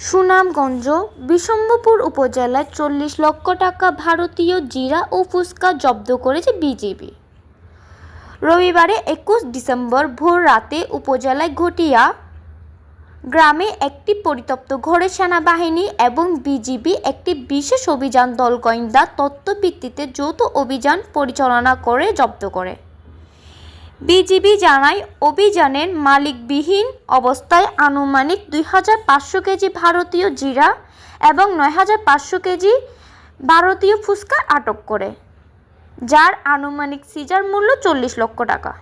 সুনামগঞ্জ বিশম্বপুর উপজেলায় চল্লিশ লক্ষ টাকা ভারতীয় জিরা ও ফুচকা জব্দ করেছে বিজিবি রবিবারে একুশ ডিসেম্বর ভোর রাতে উপজেলায় ঘটিয়া গ্রামে একটি পরিতপ্ত ঘরে সেনাবাহিনী এবং বিজিবি একটি বিশেষ অভিযান দল গোয়েন্দা তথ্য ভিত্তিতে যৌথ অভিযান পরিচালনা করে জব্দ করে। বিজিবি জানায়, অভিযানের মালিকবিহীন অবস্থায় আনুমানিক দুই হাজার পাঁচশো কেজি ভারতীয় জিরা এবং নয় হাজার পাঁচশো কেজি ভারতীয় ফুচকা আটক করে, যার আনুমানিক সিজার মূল্য চল্লিশ লক্ষ টাকা।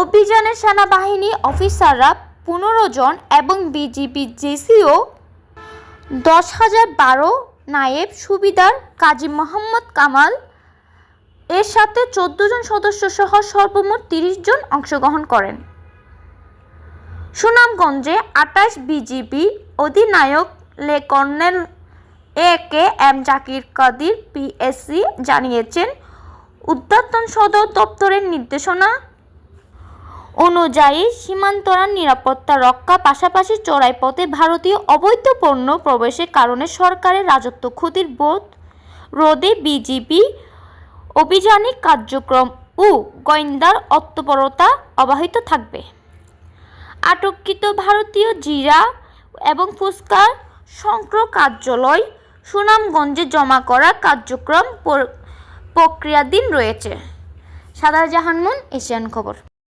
অভিযানে সেনাবাহিনী অফিসাররা পনেরো জন এবং বিজিবি জেসিও দশ হাজার বারো নায়েব সুবিদার কাজী মোহাম্মদ কামাল এর সাথে চোদ্দ জন সদস্য সহ সর্বমোট তিরিশ জন অংশগ্রহণ করেন। সুনামগঞ্জে আটাশ বিজিবি অধিনায়ক লে colonel A K M Zakir Kadir PSC জানিয়েছেন, উদ্যাতন সদর দপ্তরের নির্দেশনা অনুযায়ী সীমান্তরান নিরাপত্তা রক্ষা পাশাপাশি চোরাই পথে ভারতীয় অবৈধ পণ্য প্রবেশের কারণে সরকারের রাজত্ব ক্ষতির বোধ রোধে বিজিবি অভিযানিক কার্যক্রম ও গোয়েন্দার অত্যপরতা অব্যাহত থাকবে। আটককৃত ভারতীয় জিরা এবং ফুসকার সংক্র কার্যালয় সুনামগঞ্জে জমা করা কার্যক্রম প্রক্রিয়াধীন রয়েছে। সাদা জাহানমন এশিয়ান খবর।